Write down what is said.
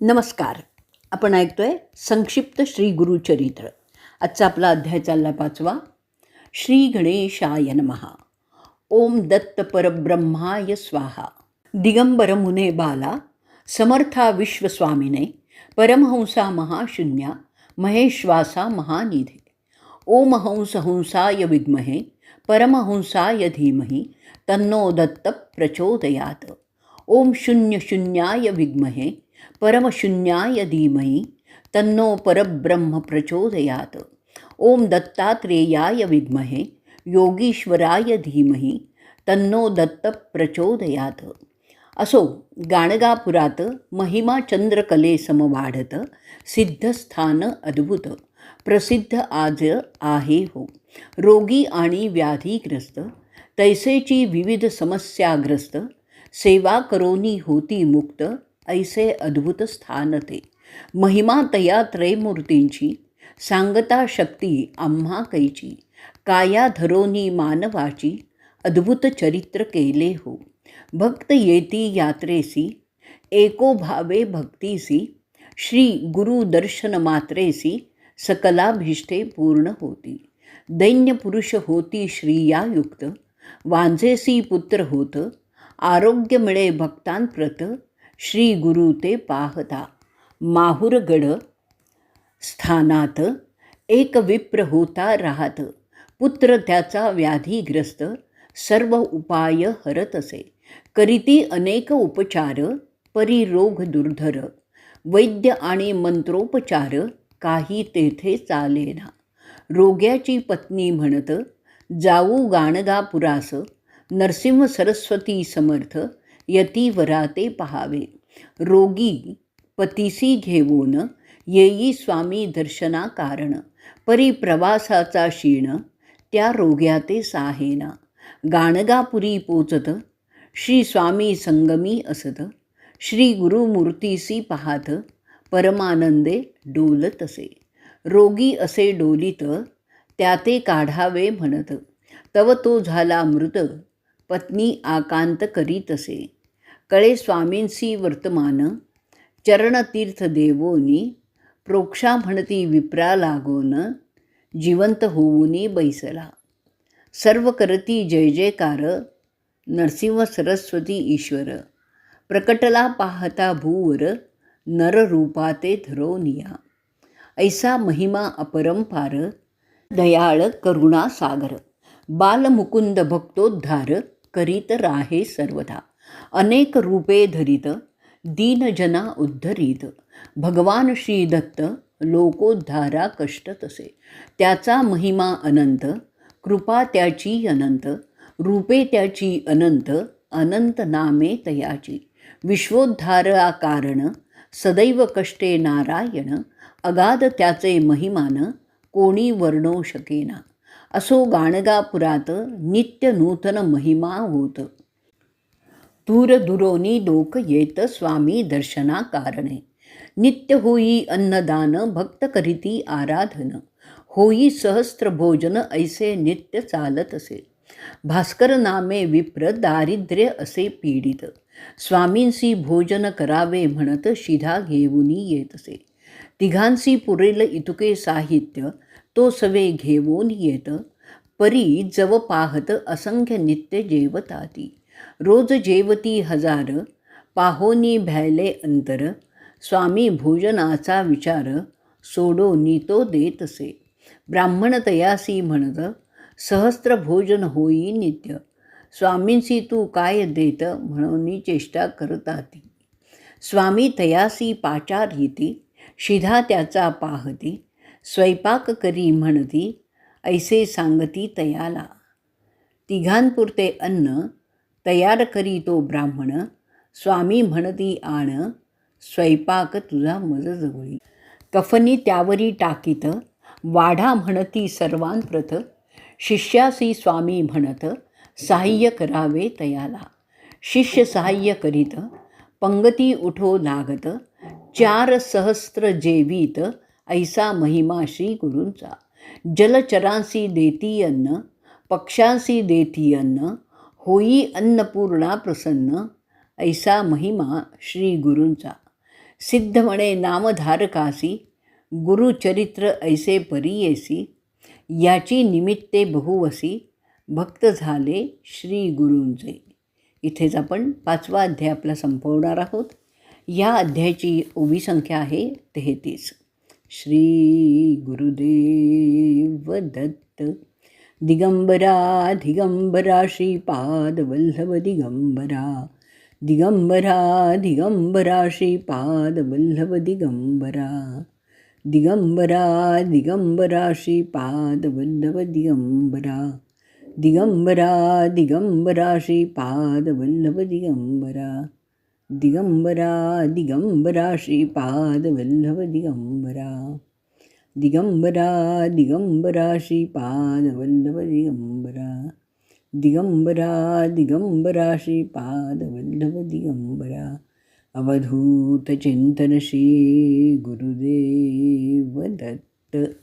नमस्कार. आपण ऐकतोय संक्षिप्त श्री गुरुचरित्र आजचा आपला अध्याय चालला पाचवा. श्री गणेशाय नमहा ओम दत्त परब्रह्माय स्वाहा. दिगंबर मुने बाला समर्था विश्वस्वामिने परमहंसा महाशून्या महेश्वासा महानिधे. ओम हंस हंसाय विद्महे परमहंसाय धीमहि तन्नो दत्त प्रचोदयात. ओम शून्य शून्याय विद्महे परमशून्याय धीमहि तन्नो परब्रह्म प्रचोदयात। ओम दत्तात्रेयाय विद्महे योगीश्वराय धीमहि तन्नो दत्त प्रचोदयात। असो गाणगापुरात महिमा चंद्रकले समवाढत सिद्धस्थान अद्भुत प्रसिद्ध आज आहे हो। रोगी आणि व्याधीग्रस्त तैसेची विविध समस्याग्रस्त सेवा करोनी होती मुक्त ऐसे अद्भुत स्थान ते. महिमा तया त्रयमूर्तींची सांगता शक्ती आम्हा कैची. काया धरोनी मानवाची अद्भुत चरित्र केले हो. भक्त येती यात्रेसी एको भावे भक्तीसी श्री गुरु दर्शन मात्रेसी सकलाभिष्टे पूर्ण होती. दैन्य पुरुष होती श्रियायुक्त वांझेसी पुत्र होत आरोग्य मिळे भक्तांप्रत श्री गुरु ते पाहता. माहुरगड स्थानात एक विप्र होता राहत. पुत्र त्याचा व्याधीग्रस्त सर्व उपाय हरत असे करीती अनेक उपचार परिरोग दुर्धर. वैद्य आणि मंत्रोपचार काही तेथे चालेना. रोग्याची पत्नी म्हणत जाऊ गाणगापुरास. नरसिंह सरस्वती समर्थ. यतीवरा ते पहावे. रोगी पतीसी घेऊन येई स्वामी दर्शना कारण परी प्रवासाचा क्षीण त्या रोग्या ते साहेना. गाणगापुरी पोचत श्री स्वामी संगमी असत. श्री गुरुमूर्तीसी पाहत परमानंदे डोलत असे. रोगी असे डोलीत त्या ते काढावे म्हणत. तव तो झाला मृत पत्नी आकांत करीत असे. कळे स्वामींसी वर्तमान चरणतीर्थ देवोनी प्रोक्षा म्हणती विप्रा लागोन जिवंत होऊनी बैसला. सर्व करती जय जयकार नरसिंह सरस्वती ईश्वर प्रकटला पाहता भूवर नररूपा ते धरोनिया. ऐसा महिमा अपरंपार दयाळ करुणा सागर बालमुकुंद भक्तोद्धार करीत राहे सर्वदा. अनेक रूपे धरीत दीनजना उद्धरीत. भगवान श्री दत्त लोकोद्धारा कष्ट तसे. त्याचा महिमा अनंत कृपा त्याची अनंत रूपे त्याची अनंत अनंत नामे तयाची. विश्वोद्धारा कारण सदैव कष्टे नारायण अगाध त्याचे महिमान कोणी वर्णो शकेना. असो गाणगापुरात नित्य नूतन महिमा होत. दूर दुरोनी लोक येत स्वामी दर्शना कारणे नित्य होई अन्नदान भक्त करीती आराधन होई सहस्त्र भोजन ऐसे नित्य चालत असे भास्कर नामे विप्र दारिद्र्य असे पीडित स्वामींसी भोजन करावे म्हणत शिधा घेऊनी येत असे तिघांसी पुरेल इतुके साहित्य तो सवे घेऊन येत परी जव पाहत असंख्य नित्य जेवताती रोज जेवती हजार पाहोनी भ्यायले अंतर स्वामी भोजनाचा विचार सोडो नीतो देतसे ब्राह्मण तयासी म्हणत सहस्त्र भोजन होई नित्य. स्वामींसी तू काय देत म्हणून चेष्टा करताती. स्वामी तयासी पाचार हिती शिधा त्याचा पाहती. स्वयंपाक करी म्हणती ऐसे सांगती तयाला. तिघांपुरते अन्न तयार करी तो ब्राह्मण. स्वामी म्हणती आण स्वयंपाक तुझा मज जवळी. कफनी त्यावरी टाकीत वाढा म्हणती सर्वांप्रथ. शिष्यासी स्वामी म्हणत सहाय्य करावे तयाला. शिष्य सहाय्य करीत पंगती उठो लागत चार सहस्त्र जेवीत ऐसा महिमा श्री गुरूंचा जलचरांसी देती अन्न पक्षांसी देती अन्न होई अन्नपूर्णा प्रसन्न ऐसा महिमा श्री गुरूंचा. सिद्ध म्हणे नामधारकासी गुरुचरित्र ऐसे परीयसी याची निमित्ते बहुवसी भक्त झाले श्री गुरूंचे. इथेच आपण पाचवा अध्याय आपला संपवणार आहोत. या अध्यायाची ओवी संख्या आहे तेहतीस. श्री गुरुदेव दत्त दिगंबरा दिगंबरा श्रीपाद वल्लभ दिगंबरा दिगंबरा दिगंबरा श्रीपाद वल्लभ दिगंबरा दिगंबरा दिगंबरा श्रीपाद वल्लभ दिगंबरा दिगंबरा दिगंबरा श्रीपाद वल्लभ दिगंबरा दिगंबरा दिगंबरा श्रीपाद वल्लभ दिगंबरा दिगंबरा दिगंबरा श्रीपाद वल्लभ दिगंबरा दिगंबरा दिगंबरा श्रीपाद वल्लभ दिगंबरा। अवधूत चिंतन श्री गुरुदेव दत्त।